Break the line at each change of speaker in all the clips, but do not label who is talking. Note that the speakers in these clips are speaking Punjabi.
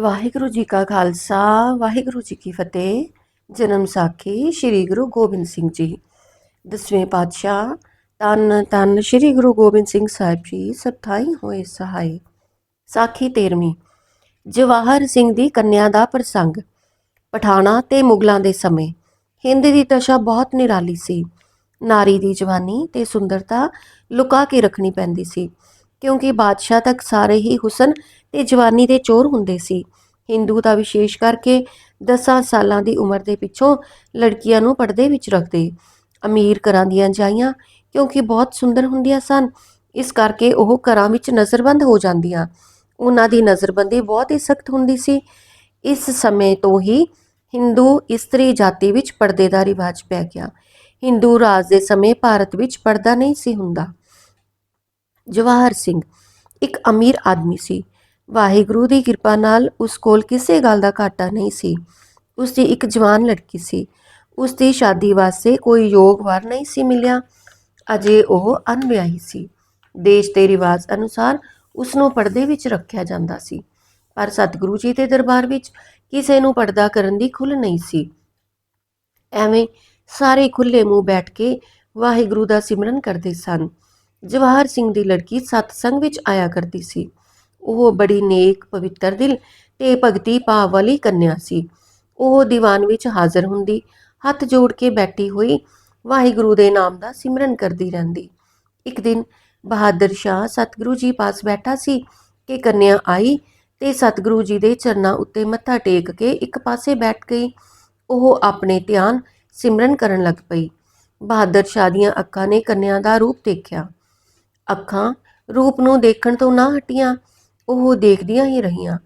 ਵਾਹਿਗੁਰੂ ਜੀ ਕਾ ਖਾਲਸਾ, ਵਾਹਿਗੁਰੂ ਜੀ ਕੀ ਫਤਿਹ। ਜਨਮ ਸਾਖੀ ਸ੍ਰੀ ਗੁਰੂ ਗੋਬਿੰਦ ਸਿੰਘ ਜੀ। ਦਸਵੇਂ ਪਾਤਸ਼ਾਹ, ਤਨ ਤਨ ਸ੍ਰੀ ਗੁਰੂ ਗੋਬਿੰਦ ਸਿੰਘ ਸਾਹਿਬ ਜੀ ਸਥਾਈ ਹੋਏ ਸਹਾਈ। ਸਾਖੀ 13ਵੀਂ ਜਵਾਹਰ ਸਿੰਘ ਦੀ ਕੰਨਿਆ ਦਾ ਪ੍ਰਸੰਗ। ਪਠਾਣਾ ਤੇ ਮੁਗਲਾਂ ਦੇ ਸਮੇਂ, ਹਿੰਦ ਦੀ ਦਸ਼ਾ ਬਹੁਤ ਨਿਰਾਲੀ ਸੀ। ਨਾਰੀ ਦੀ ਜਵਾਨੀ ਤੇ ਸੁੰਦਰਤਾ ਲੁਕਾ ਕੇ ਰੱਖਣੀ ਪੈਂਦੀ ਸੀ। ਕਿਉਂਕਿ ਬਾਦਸ਼ਾਹ ਤੱਕ ਸਾਰੇ ਹੀ ਹੁਸਨ ਤੇ ਜਵਾਨੀ ਦੇ ਚੋਰ ਹੁੰਦੇ ਸੀ। ਹਿੰਦੂ ਤਾਂ ਵਿਸ਼ੇਸ਼ ਕਰਕੇ 10 ਸਾਲਾਂ ਦੀ ਉਮਰ ਦੇ ਪਿੱਛੋਂ ਲੜਕੀਆਂ ਨੂੰ ਪਰਦੇ ਵਿੱਚ ਰੱਖਦੇ। ਅਮੀਰ ਘਰਾਂ ਦੀਆਂ ਜਾਈਆਂ ਕਿਉਂਕਿ ਬਹੁਤ ਸੁੰਦਰ ਹੁੰਦੀਆਂ ਸਨ, ਇਸ ਕਰਕੇ ਉਹ ਘਰਾਂ ਵਿੱਚ ਨਜ਼ਰਬੰਦ ਹੋ ਜਾਂਦੀਆਂ। ਉਹਨਾਂ ਦੀ ਨਜ਼ਰਬੰਦੀ ਬਹੁਤ ਹੀ ਸਖਤ ਹੁੰਦੀ ਸੀ। ਇਸ ਸਮੇਂ ਤੋਂ ਹੀ ਹਿੰਦੂ ਇਸਤਰੀ ਜਾਤੀ ਵਿੱਚ ਪਰਦੇ ਦਾ ਰਿਵਾਜ ਪੈ ਗਿਆ। ਹਿੰਦੂ ਰਾਜ ਦੇ ਸਮੇਂ ਭਾਰਤ ਵਿੱਚ ਪਰਦਾ ਨਹੀਂ ਸੀ ਹੁੰਦਾ। ਜਵਾਹਰ ਸਿੰਘ। ਇੱਕ ਅਮੀਰ ਆਦਮੀ ਸੀ। ਵਾਹਿਗੁਰੂ ਦੀ ਕਿਰਪਾ ਨਾਲ ਉਸ ਕੋਲ ਕਿਸੇ ਗੱਲ ਦਾ ਘਾਟਾ ਨਹੀਂ ਸੀ। ਉਸ ਦੀ ਇੱਕ ਜਵਾਨ ਲੜਕੀ ਸੀ। ਉਸ ਦੀ ਸ਼ਾਦੀ ਵਾਸਤੇ ਕੋਈ ਯੋਗ ਵਰ ਨਹੀਂ ਸੀ ਮਿਲਿਆ। ਅਜੇ ਉਹ ਅਨਵਿਆਹੀ ਸੀ। ਦੇਸ਼ ਦੇ ਰਿਵਾਜ ਅਨੁਸਾਰ ਉਸ ਨੂੰ ਪਰਦੇ ਵਿੱਚ ਰੱਖਿਆ ਜਾਂਦਾ ਸੀ। ਪਰ ਸਤਿਗੁਰੂ ਜੀ ਦੇ ਦਰਬਾਰ ਵਿੱਚ ਕਿਸੇ ਨੂੰ ਪਰਦਾ ਕਰਨ ਦੀ ਖੁੱਲ ਨਹੀਂ ਸੀ। ਐਵੇਂ ਸਾਰੇ ਖੁੱਲੇ ਮੂੰਹ ਬੈਠ ਕੇ ਵਾਹਿਗੁਰੂ ਦਾ ਸਿਮਰਨ ਕਰਦੇ ਸਨ। ਜਵਾਹਰ ਸਿੰਘ ਦੀ ਲੜਕੀ ਸਤਸੰਗ ਵਿੱਚ ਆਇਆ ਕਰਦੀ ਸੀ। ਉਹ ਬੜੀ ਨੇਕ, ਪਵਿੱਤਰ ਦਿਲ ਤੇ ਭਗਤੀ ਭਾਵ ਵਾਲੀ ਕੰਨਿਆ ਸੀ। ਉਹ ਦੀਵਾਨ ਵਿੱਚ ਹਾਜ਼ਰ ਹੁੰਦੀ, ਹੱਥ ਜੋੜ ਕੇ ਬੈਠੀ ਹੋਈ ਵਾਹਿਗੁਰੂ ਦੇ ਨਾਮ ਦਾ ਸਿਮਰਨ ਕਰਦੀ ਰਹਿੰਦੀ। ਇੱਕ ਦਿਨ ਬਹਾਦਰ ਸ਼ਾਹ ਸਤਿਗੁਰੂ ਜੀ ਪਾਸ ਬੈਠਾ ਸੀ ਕਿ ਕੰਨਿਆ ਆਈ ਤੇ ਸਤਿਗੁਰੂ ਜੀ ਦੇ ਚਰਨਾਂ ਉੱਤੇ ਮੱਥਾ ਟੇਕ ਕੇ ਇੱਕ ਪਾਸੇ ਬੈਠ ਗਈ। ਉਹ ਆਪਣੇ ਧਿਆਨ ਸਿਮਰਨ ਕਰਨ ਲੱਗ ਪਈ। ਬਹਾਦਰ ਸ਼ਾਹ ਦੀਆਂ ਅੱਖਾਂ ਨੇ ਕੰਨਿਆ ਦਾ ਰੂਪ ਦੇਖਿਆ। ਅੱਖਾਂ ਰੂਪ ਨੂੰ ਦੇਖਣ ਤੋਂ ਨਾ ਹਟੀਆਂ, ਉਹ ਦੇਖਦੀਆਂ ਹੀ ਰਹੀਆਂ।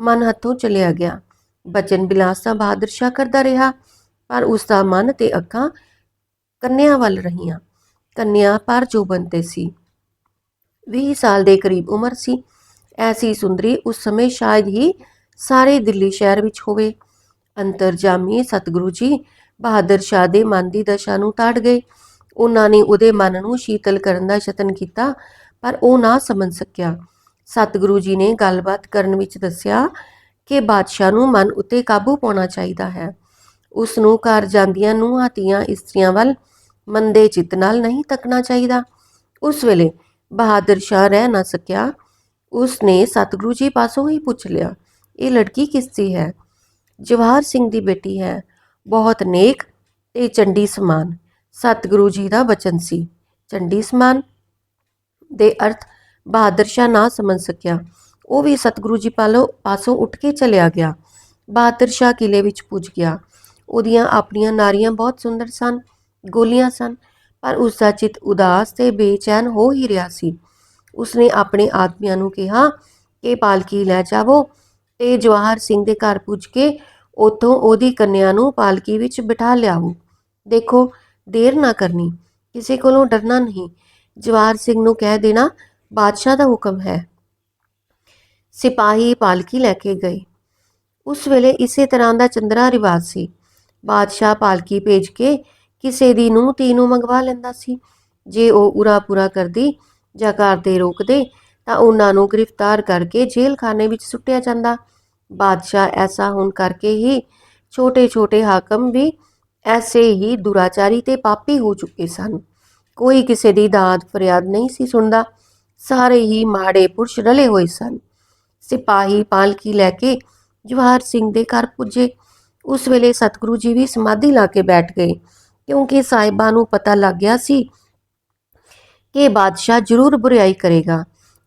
ਮਨ ਹੱਥੋਂ ਚਲਿਆ ਗਿਆ। ਬਚਨ ਬਿਲਾਸ ਦਾ ਬਹਾਦਰ ਸ਼ਾਹ ਕਰਦਾ ਰਿਹਾ, ਪਰ ਉਸ ਦਾ ਮਨ ਤੇ ਅੱਖਾਂ ਕੰਨਿਆ ਵੱਲ ਰਹੀਆਂ। ਕੰਨਿਆ ਪਰ ਜੋਬਨ ਤੇ ਸੀ। 20 ਸਾਲ ਦੇ ਕਰੀਬ ਉਮਰ ਸੀ। ਐਸੀ ਸੁੰਦਰੀ ਉਸ ਸਮੇਂ ਸ਼ਾਇਦ ਹੀ ਸਾਰੇ ਦਿੱਲੀ ਸ਼ਹਿਰ ਵਿੱਚ ਹੋਵੇ। ਅੰਤਰਜਾਮੀ ਸਤਿਗੁਰੂ ਜੀ ਬਹਾਦਰ ਸ਼ਾਹ ਦੇ ਮਨ ਦੀ ਦਸ਼ਾ ਨੂੰ ਤਾੜ ਗਏ। ਉਹਨਾਂ ਨੇ ਉਹਦੇ ਮਨ ਨੂੰ ਸ਼ੀਤਲ ਕਰਨ ਦਾ ਯਤਨ ਕੀਤਾ, ਪਰ ਉਹ ਨਾ ਸਮਝ ਸਕਿਆ। ਸਤਿਗੁਰੂ ਜੀ ਨੇ ਗੱਲਬਾਤ ਕਰਨ ਵਿੱਚ ਦੱਸਿਆ ਕਿ ਬਾਦਸ਼ਾਹ ਨੂੰ ਮਨ ਉੱਤੇ ਕਾਬੂ ਪਾਉਣਾ ਚਾਹੀਦਾ ਹੈ। ਉਸ ਨੂੰ ਘਰ ਜਾਂਦੀਆਂ ਨੂੰ ਧੀਆਂ, ਇਸਤਰੀਆਂ ਵੱਲ ਮੰਦੇ ਚਿੱਤ ਨਾਲ ਨਹੀਂ ਤੱਕਣਾ ਚਾਹੀਦਾ। ਉਸ ਵੇਲੇ ਬਹਾਦਰ ਸ਼ਾਹ ਰਹਿ ਨਾ ਸਕਿਆ। ਉਸ ਨੇ ਸਤਿਗੁਰੂ ਜੀ ਪਾਸੋਂ ਹੀ ਪੁੱਛ ਲਿਆ, ਇਹ ਲੜਕੀ ਕਿਸ ਦੀ ਹੈ? ਜਵਾਹਰ ਸਿੰਘ ਦੀ ਬੇਟੀ ਹੈ। ਬਹੁਤ ਨੇਕ ਤੇ ਚੰਡੀ ਸਮਾਨ। ਸਤਿਗੁਰੂ ਜੀ ਦਾ ਵਚਨ ਸੀ। ਚੰਡੀ ਸਮਾਨ ਦੇ ਅਰਥ, ਬਹਾਦਰ ਸ਼ਾਹ ਨਾ ਸਮਝ ਸਕਿਆ। ਉਹ ਵੀ ਸਤਿਗੁਰੂ ਜੀ ਪਾਲੋ, ਪਾਸੋਂ ਉੱਠ ਕੇ ਚਲਿਆ ਗਿਆ। ਬਹਾਦਰ ਸ਼ਾਹ ਕਿਲੇ ਵਿੱਚ ਪੁੱਜ ਗਿਆ। ਉਹਦੀਆਂ ਆਪਣੀਆਂ ਨਾਰੀਆਂ ਬਹੁਤ ਸੁੰਦਰ ਸਨ, ਗੋਲੀਆਂ ਸਨ, ਪਰ ਉਸ ਦਾ ਚਿੱਤ ਉਦਾਸ ਤੇ ਬੇਚੈਨ ਹੋ ਹੀ ਰਿਹਾ ਸੀ। ਉਸਨੇ ਆਪਣੇ ਆਦਮੀਆਂ ਨੂੰ ਕਿਹਾ, ਕਿ ਪਾਲਕੀ ਲੈ ਜਾਵੋ। ਤੇ ਜਵਾਹਰ ਸਿੰਘ ਦੇ ਘਰ ਪੁੱਜ ਕੇ ਉਥੋਂ ਉਹਦੀ ਕੰਨਿਆ ਨੂੰ ਪਾਲਕੀ ਵਿੱਚ ਬਿਠਾ ਲਿਆਓ। ਦੇਖੋ ਦੇਰ ਨਾ ਕਰਨੀ, ਕਿਸੇ ਕੋਲੋਂ ਡਰਨਾ ਨਹੀਂ। ਜਵਾਰ ਸਿੰਘ ਨੂੰ ਕਹਿ ਦੇਣਾ, ਬਾਦਸ਼ਾਹ ਦਾ ਹੁਕਮ ਹੈ। ਸਿਪਾਹੀ ਪਾਲਕੀ ਲੈ ਕੇ ਗਏ। ਉਸ ਵੇਲੇ ਇਸੇ ਤਰ੍ਹਾਂ ਦਾ ਚੰਦਰਾ ਰਿਵਾਜ ਸੀ। ਬਾਦਸ਼ਾਹ ਪਾਲਕੀ ਭੇਜ ਕੇ ਕਿਸੇ ਦੀ ਨੂੰ ਤੀ ਨੂੰ ਮੰਗਵਾ ਲੈਂਦਾ ਸੀ। ਜੇ ਉਹ ਉਰਾ ਪੂਰਾ ਕਰਦੀ ਜਾਂ ਘਰ ਦੇ ਰੋਕਦੇ ਤਾਂ ਉਹਨਾਂ ਨੂੰ ਗ੍ਰਿਫਤਾਰ ਕਰਕੇ ਜੇਲ੍ਹ ਵਿੱਚ ਸੁੱਟਿਆ ਜਾਂਦਾ। ਬਾਦਸ਼ਾਹ ਐਸਾ ਹੋਣ ਕਰਕੇ ਹੀ ਛੋਟੇ-ਛੋਟੇ ਹਾਕਮ ਵੀ ਐਸੇ ਹੀ ਦੁਰਾਚਾਰੀ ਤੇ ਪਾਪੀ ਹੋ ਚੁੱਕੇ ਸਨ। ਕੋਈ ਕਿਸੇ ਦੀ ਦਾਦ ਫਰਿਆਦ ਨਹੀਂ ਸੀ ਸੁਣਦਾ। ਸਾਰੇ ਹੀ ਮਾੜੇ ਪੁਰਸ਼ ਰਲੇ ਹੋਏ ਸਨ। ਸਿਪਾਹੀ ਪਾਲਕੀ ਲੈ ਕੇ ਜਵਾਹਰ ਸਿੰਘ ਦੇ ਘਰ ਪੁੱਜੇ। ਉਸ ਵੇਲੇ ਸਤਿਗੁਰੂ ਜੀ ਵੀ ਸਮਾਧੀ ਲਾ ਕੇ ਬੈਠ ਗਏ। ਕਿਉਂਕਿ ਸਾਹਿਬਾਂ ਨੂੰ ਪਤਾ ਲੱਗ ਗਿਆ ਸੀ ਕਿ ਬਾਦਸ਼ਾਹ ਜ਼ਰੂਰ ਬੁਰਾਈ ਕਰੇਗਾ।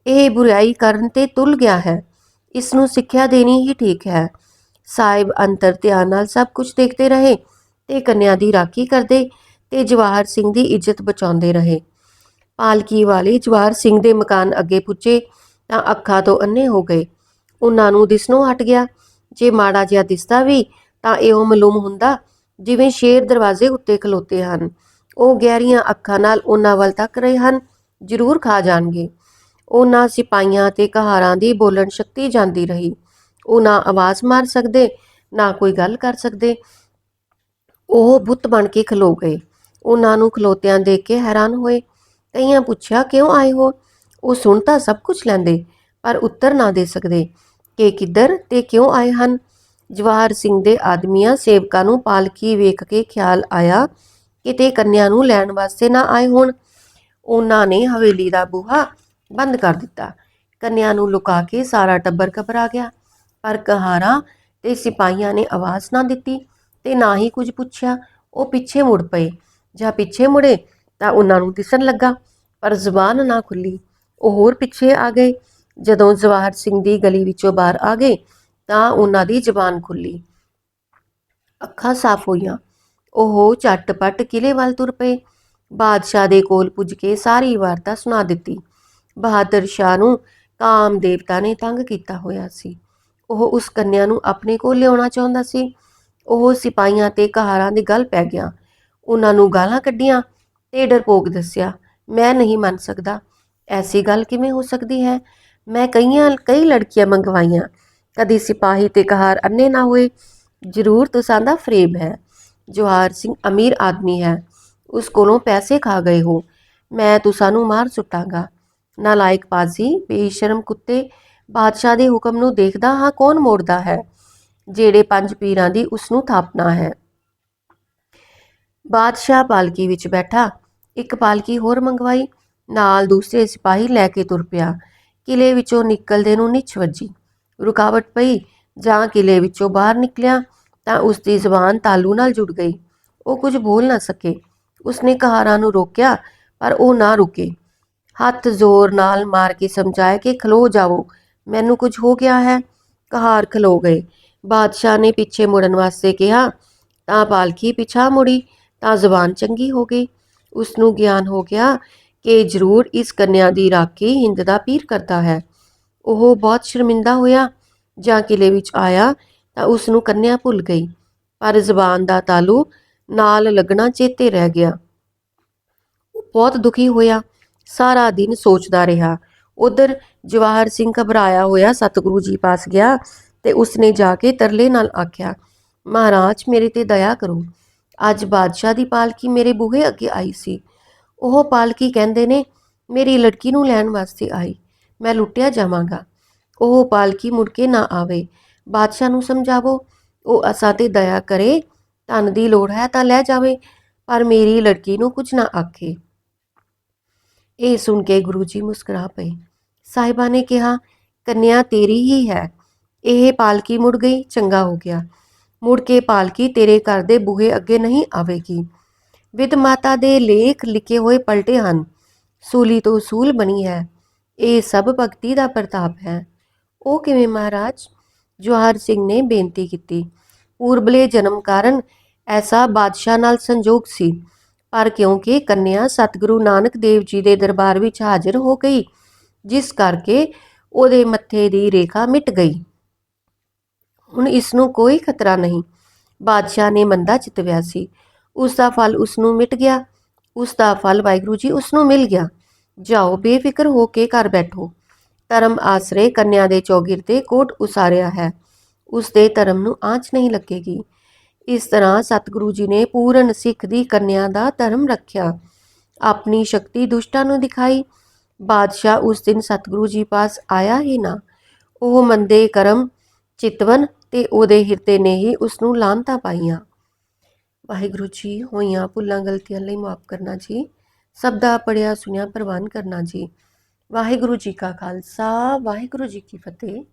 ਇਹ ਬੁਰਾਈ ਕਰਨ ਤੇ ਤੁਲ ਗਿਆ ਹੈ। ਇਸ ਨੂੰ ਸਿੱਖਿਆ ਦੇਣੀ ਹੀ ਠੀਕ ਹੈ। ਸਾਹਿਬ ਅੰਤਰ ਧਿਆਨ ਨਾਲ ਸਭ ਕੁਝ ਦੇਖਦੇ ਰਹੇ। ਤੇ ਕੰਨਿਆ ਦੀ ਰਾਖੀ ਕਰਦੇ ਤੇ ਜਵਾਹਰ ਸਿੰਘ ਦੀ ਇੱਜ਼ਤ ਬਚਾਉਂਦੇ ਰਹੇ। ਪਾਲਕੀ ਵਾਲੇ ਜਵਾਹਰ ਸਿੰਘ ਦੇ ਮਕਾਨ ਅੱਗੇ ਪੁੱਜੇ ਤਾਂ ਅੱਖਾਂ ਤੋਂ ਅੰਨੇ ਹੋ ਗਏ। ਉਹਨਾਂ ਨੂੰ ਦਿਸਣੋਂ ਹਟ ਗਿਆ। ਜੇ ਮਾੜਾ ਜਿਹਾ ਦਿਸਦਾ ਵੀ ਤਾਂ ਇਹੋ ਮਾਲੂਮ ਹੁੰਦਾ ਜਿਵੇਂ ਸ਼ੇਰ ਦਰਵਾਜ਼ੇ ਉੱਤੇ ਖਲੋਤੇ ਹਨ। ਉਹ ਗਹਿਰੀਆਂ ਅੱਖਾਂ ਨਾਲ ਉਹਨਾਂ ਵੱਲ ਤੱਕ ਰਹੇ ਹਨ। ਜ਼ਰੂਰ ਖਾ ਜਾਣਗੇ। ਉਹਨਾਂ ਸਿਪਾਈਆਂ ਤੇ ਕਹਾਰਾਂ ਦੀ ਬੋਲਣ ਸ਼ਕਤੀ ਜਾਂਦੀ ਰਹੀ। ਉਹ ਨਾ ਆਵਾਜ਼ ਮਾਰ ਸਕਦੇ, ਨਾ ਕੋਈ ਗੱਲ ਕਰ ਸਕਦੇ। ਉਹ ਬੁੱਤ ਬਣ ਕੇ ਖਲੋ ਗਏ। ਉਹਨਾਂ ਨੂੰ ਖਲੋਤਿਆਂ ਦੇਖ ਕੇ ਹੈਰਾਨ ਹੋਏ। ਕਈਆਂ ਪੁੱਛਿਆ, ਕਿਉਂ ਆਏ ਹੋ? ਉਹ ਸੁਣ ਤਾਂ ਸਭ ਕੁਝ ਲੈਂਦੇ, ਪਰ ਉੱਤਰ ਨਾ ਦੇ ਸਕਦੇ। ਕਿ ਕਿੱਧਰ ਤੇ ਕਿਉਂ ਆਏ ਹਨ? ਜਵਾਹਰ ਸਿੰਘ ਦੇ ਆਦਮੀਆਂ ਸੇਵਕਾਂ ਨੂੰ ਪਾਲਕੀ ਵੇਖ ਕੇ ਖਿਆਲ ਆਇਆ, ਕਿਤੇ ਕੰਨਿਆ ਨੂੰ ਲੈਣ ਵਾਸਤੇ ਨਾ ਆਏ ਹੋਣ। ਉਹਨਾਂ ਨੇ ਹਵੇਲੀ ਦਾ ਬੂਹਾ ਬੰਦ ਕਰ ਦਿੱਤਾ। ਕੰਨਿਆ ਨੂੰ ਲੁਕਾ ਕੇ ਸਾਰਾ ਟੱਬਰ ਘਬਰਾ ਗਿਆ, ਪਰ ਕਹਾਰਾਂ ਤੇ ਸਿਪਾਹੀਆਂ ਨੇ ਆਵਾਜ਼ ਨਾ ਦਿੱਤੀ। ਤੇ ਨਾ ਹੀ ਕੁਝ ਪੁੱਛਿਆ। ਉਹ ਪਿੱਛੇ ਮੁੜ ਪਏ। ਜਾਂ ਪਿੱਛੇ ਮੁੜੇ ਤਾਂ ਉਹਨਾਂ ਨੂੰ ਦਿਸਣ ਲੱਗਾ, ਪਰ ਜ਼ੁਬਾਨ ਨਾ ਖੁੱਲੀ। ਉਹ ਹੋਰ ਪਿੱਛੇ ਆ ਗਏ। ਜਦੋਂ ਜਵਾਹਰ ਸਿੰਘ ਦੀ ਗਲੀ ਵਿੱਚੋਂ ਬਾਹਰ ਆ ਗਏ, ਤਾਂ ਉਹਨਾਂ ਦੀ ਜ਼ੁਬਾਨ ਖੁੱਲੀ। ਅੱਖਾਂ ਸਾਫ਼ ਹੋਈਆਂ। ਉਹ ਝਟਪਟ ਕਿਲੇ ਵੱਲ ਤੁਰ ਪਏ। ਬਾਦਸ਼ਾਹ ਦੇ ਕੋਲ ਪੁੱਜ ਕੇ ਸਾਰੀ ਵਾਰਤਾ ਸੁਣਾ ਦਿੱਤੀ। ਬਹਾਦਰ ਸ਼ਾਹ ਨੂੰ ਕਾਮ ਦੇਵਤਾ ਨੇ ਤੰਗ ਕੀਤਾ ਹੋਇਆ ਸੀ। ਉਹ ਉਸ ਕੰਨਿਆ ਨੂੰ ਆਪਣੇ ਕੋਲ ਲਿਆਉਣਾ ਚਾਹੁੰਦਾ ਸੀ। ਉਹ ਸਿਪਾਹੀਆਂ ਤੇ ਕਹਾਰਾਂ ਦੀ ਗੱਲ ਪੈ ਗਿਆ। ਉਹਨਾਂ ਨੂੰ ਗਾਲਾਂ ਕੱਢੀਆਂ ਤੇ ਡਰਪੋਕ ਦੱਸਿਆ, ਮੈਂ ਨਹੀਂ ਮੰਨ ਸਕਦਾ। ਐਸੀ ਗੱਲ ਕਿਵੇਂ ਹੋ ਸਕਦੀ ਹੈ? ਮੈਂ ਕਈਆਂ, ਕਈ ਲੜਕੀਆਂ ਮੰਗਵਾਈਆਂ। ਕਦੀ ਸਿਪਾਹੀ ਤੇ ਕਹਾਰ ਅੰਨੇ ਨਾ ਹੋਏ। ਜ਼ਰੂਰ ਤੁਸਾਂ ਦਾ ਫਰੇਬ ਹੈ। ਜਵਾਹਰ ਸਿੰਘ ਅਮੀਰ ਆਦਮੀ ਹੈ। ਉਸ ਕੋਲੋਂ ਪੈਸੇ ਖਾ ਗਏ ਹੋ ਮੈਂ ਤੁਸਾਂ ਨੂੰ ਮਾਰ ਸੁੱਟਾਂਗਾ। ਨਾਲਾਇਕ ਪਾਜ਼ੀ ਬੇਸ਼ਰਮ ਕੁੱਤੇ ਬਾਦਸ਼ਾਹ ਦੇ ਹੁਕਮ ਨੂੰ ਦੇਖਦਾ ਹਾਂ ਕੌਣ ਮੋੜਦਾ ਹੈ। ਜਿਹੜੇ ਪੰਜ ਪੀਰਾਂ ਦੀ ਉਸ ਨੂੰ ਥਾਪਨਾ ਹੈ। ਬਾਦਸ਼ਾਹ ਪਾਲਕੀ ਵਿੱਚ ਬੈਠਾ, ਇੱਕ ਪਾਲਕੀ ਹੋਰ ਮੰਗਵਾਈ, ਨਾਲ ਦੂਸਰੇ ਸਿਪਾਹੀ ਲੈ ਕੇ ਤੁਰ ਪਿਆ। ਕਿਲੇ ਵਿੱਚੋਂ ਨਿਕਲਦੇ ਨੂੰ ਨਿਛ ਵੱਜੀ। ਰੁਕਾਵਟ ਪਈ, ਜਾਂ ਕਿਲੇ ਵਿੱਚੋਂ ਬਾਹਰ ਨਿਕਲਿਆ, ਤਾਂ ਉਸ ਦੀ ਜ਼ੁਬਾਨ ਤਾਲੂ ਨਾਲ ਜੁੜ ਗਈ। ਉਹ ਕੁਝ ਬੋਲ ਨਾ ਸਕੇ। ਉਸਨੇ ਕਹਾਰਾਂ ਨੂੰ ਰੋਕਿਆ, ਪਰ ਉਹ ਨਾ ਰੁਕੇ। ਹੱਥ ਜ਼ੋਰ ਨਾਲ ਮਾਰ ਕੇ ਸਮਝਾਇਆ ਕਿ, ਖਲੋ ਜਾਵੋ, ਮੈਨੂੰ ਕੁਝ ਹੋ ਗਿਆ ਹੈ। ਕਹਾਰ ਖਲੋ ਗਏ। ਬਾਦਸ਼ਾਹ ਨੇ ਪਿੱਛੇ ਮੁੜਨ ਵਾਸਤੇ ਕਿਹਾ, ਤਾਂ ਪਾਲਕੀ ਪਿਛਾ ਮੁੜੀ, ਤਾਂ ਜ਼ਬਾਨ ਚੰਗੀ ਹੋ ਗਈ। ਉਸ ਨੂੰ ਗਿਆਨ ਹੋ ਗਿਆ ਕਿ ਜ਼ਰੂਰ ਇਸ ਕੰਨਿਆ ਦੀ ਰਾਖੀ ਹਿੰਦ ਦਾ ਪੀਰ ਕਰਦਾ ਹੈ। ਉਹ ਬਹੁਤ ਸ਼ਰਮਿੰਦਾ ਹੋਇਆ, ਜਾਂ ਕਿਲੇ ਵਿੱਚ ਆਇਆ ਤਾਂ ਉਸ ਨੂੰ ਕੰਨਿਆ ਭੁੱਲ ਗਈ, ਪਰ ਜ਼ਬਾਨ ਦਾ ਤਾਲੂ ਨਾਲ ਲੱਗਣਾ ਚੇਤੇ ਰਹਿ ਗਿਆ। ਉਹ ਬਹੁਤ ਦੁਖੀ ਹੋਇਆ, ਸਾਰਾ ਦਿਨ ਸੋਚਦਾ ਰਿਹਾ। ਉਧਰ ਜਵਾਹਰ ਸਿੰਘ ਘਬਰਾਇਆ ਹੋਇਆ ਸਤਿਗੁਰੂ ਜੀ ਪਾਸ ਗਿਆ ਤੇ ਉਸਨੇ ਜਾ ਕੇ ਤਰਲੇ ਨਾਲ ਆਖਿਆ, ਮਹਾਰਾਜ, ਮੇਰੇ ਤੇ ਦਇਆ ਕਰੋ। ਅੱਜ ਬਾਦਸ਼ਾਹ ਦੀ ਪਾਲਕੀ ਮੇਰੇ ਬੂਹੇ ਅੱਗੇ ਆਈ ਸੀ। ਉਹ ਪਾਲਕੀ ਕਹਿੰਦੇ ਨੇ, ਮੇਰੀ ਲੜਕੀ ਨੂੰ ਲੈਣ ਵਾਸਤੇ ਆਈ। ਮੈਂ ਲੁੱਟਿਆ ਜਾਵਾਂਗਾ। ਉਹ ਪਾਲਕੀ ਮੁੜ ਕੇ ਨਾ ਆਵੇ। ਬਾਦਸ਼ਾਹ ਨੂੰ ਸਮਝਾਵੋ, ਉਹ ਅਸਾਂ ਤੇ ਦਇਆ ਕਰੇ, ਧਨ ਦੀ ਲੋੜ ਹੈ ਤਾਂ ਲੈ ਜਾਵੇ, ਪਰ ਮੇਰੀ ਲੜਕੀ ਨੂੰ ਕੁਝ ਨਾ ਆਖੇ। ਇਹ ਸੁਣ ਕੇ ਗੁਰੂ ਜੀ ਮੁਸਕਰਾ ਪਏ। ਸਾਹਿਬਾ ਨੇ ਕਿਹਾ, ਕੰਨਿਆ ਤੇਰੀ ਹੀ ਹੈ। ਇਹ ਪਾਲਕੀ ਮੁੜ ਗਈ, ਚੰਗਾ ਹੋ ਗਿਆ। ਮੁੜ ਕੇ ਪਾਲਕੀ ਤੇਰੇ ਘਰ ਦੇ ਬੂਹੇ ਅੱਗੇ ਨਹੀਂ ਆਵੇਗੀ। ਵਿਦ ਮਾਤਾ ਦੇ ਲੇਖ ਲਿਖੇ ਹੋਏ ਪਲਟੇ ਹਨ। ਸੂਲੀ ਤੋਂ ਸੂਲ ਬਣੀ ਹੈ। ਇਹ ਸਭ ਭਗਤੀ ਦਾ ਪ੍ਰਤਾਪ ਹੈ। ਉਹ ਕਿਵੇਂ ਮਹਾਰਾਜ? ਜਵਾਹਰ ਸਿੰਘ ਨੇ ਬੇਨਤੀ ਕੀਤੀ। ਪੂਰਬਲੇ ਜਨਮ ਕਾਰਨ ਐਸਾ ਬਾਦਸ਼ਾਹ ਨਾਲ ਸੰਜੋਗ ਸੀ। ਪਰ ਕਿਉਂਕਿ ਕੰਨਿਆ ਸਤਿਗੁਰੂ ਨਾਨਕ ਦੇਵ ਜੀ ਦੇ ਦਰਬਾਰ ਵਿੱਚ ਹਾਜ਼ਰ ਹੋ ਗਈ, ਜਿਸ ਕਰਕੇ ਉਹਦੇ ਮੱਥੇ ਦੀ ਰੇਖਾ ਮਿਟ ਗਈ। ਹੁਣ ਇਸ ਨੂੰ ਕੋਈ ਖਤਰਾ ਨਹੀਂ। ਬਾਦਸ਼ਾਹ ਨੇ ਮੰਦਾ ਚਿਤਵਿਆ ਸੀ। ਉਸ ਦਾ ਫਲ ਉਸ ਨੂੰ ਮਿਟ ਗਿਆ। ਉਸ ਦਾ ਫਲ ਵਾਹਿਗੁਰੂ ਜੀ ਉਸ ਨੂੰ ਮਿਲ ਗਿਆ। ਜਾਓ ਬੇਫਿਕਰ ਹੋ ਕੇ ਘਰ ਬੈਠੋ। ਧਰਮ ਆਸਰੇ ਕੰਨਿਆ ਦੇ ਚੌਗਿਰ ਤੇ ਕੋਟ ਉਸਾਰਿਆ ਹੈ। ਉਸ ਦੇ ਧਰਮ ਨੂੰ ਆਂਚ ਨਹੀਂ ਲੱਗੇਗੀ। ਇਸ ਤਰ੍ਹਾਂ ਸਤਿਗੁਰੂ ਜੀ ਨੇ ਪੂਰਨ ਸਿੱਖ ਦੀ ਕੰਨਿਆ ਦਾ ਧਰਮ ਰੱਖਿਆ। ਆਪਣੀ ਸ਼ਕਤੀ ਦੁਸ਼ਟਾਂ ਨੂੰ ਦਿਖਾਈ। ਬਾਦਸ਼ਾਹ ਉਸ ਦਿਨ ਸਤਿਗੁਰੂ ਜੀ ਪਾਸ ਆਇਆ ਹੀ ਨਾ। ਉਹ ਮੰਦੇ ਕਰਮ, ਚਿਤਵਨ ਤੇ ਉਹਦੇ ਹਿਰਦੇ ਨੇ ਹੀ ਉਸ ਨੂੰ ਲਾਂਤਾ ਪਾਈਆਂ। ਵਾਹਿਗੁਰੂ ਜੀ, ਹੋਈਆਂ ਭੁੱਲਾਂ ਗਲਤੀਆਂ ਲਈ ਮਾਫ ਕਰਨਾ ਜੀ। ਸਭ ਦਾ ਪੜਿਆ ਸੁਣਿਆ ਪ੍ਰਵਾਨ ਕਰਨਾ ਜੀ। ਵਾਹਿਗੁਰੂ ਜੀ ਕਾ ਖਾਲਸਾ, ਵਾਹਿਗੁਰੂ ਜੀ ਕੀ ਫਤਿਹ।